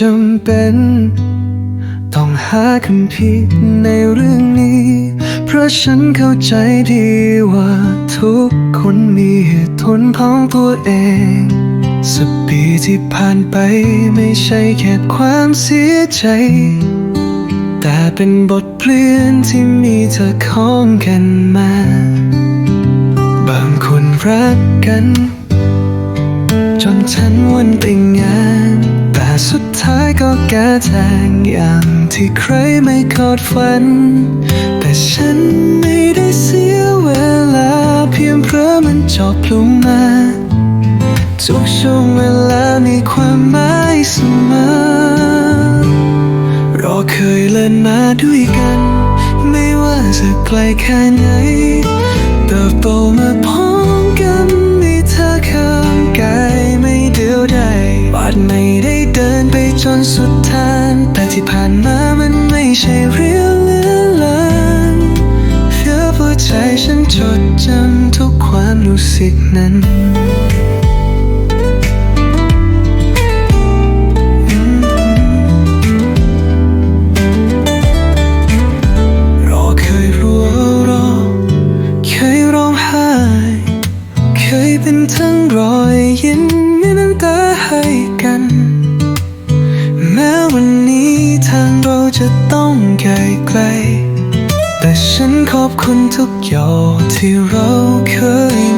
จำเป็น ต้องหาคำผิดในเรื่องนี้ เพราะฉันเข้าใจดีว่าทุกคนมีเหตุผลของตัวเองสักปีที่ผ่านไปไม่ใช่แค่ความเสียใจ แต่เป็นบทเรียนที่มีเธอของกันมา บางคนรักกัน จนฉันวันแต่งงาน สุดท้ายก็แก้แทงอย่างที่ใครไม่คาดฝัน แต่ฉันไม่ได้เสียเวลาเพียงเพราะมันจบลงมา ทุกช่วงเวลามีความหมายเสมอเราเคยเล่นมาด้วยกัน ไม่ว่าจะไกลแค่ไหนเติบโตมาพร้อม แต่ที่ผ่านมามันไม่ใช่เรื่องเลือนลางเพื่อผู้ใจฉันจดจำทุกความรู้สึกนั้น จะต้องไกลไกล แต่ฉันขอบคุณทุกหยอดที่เราเคย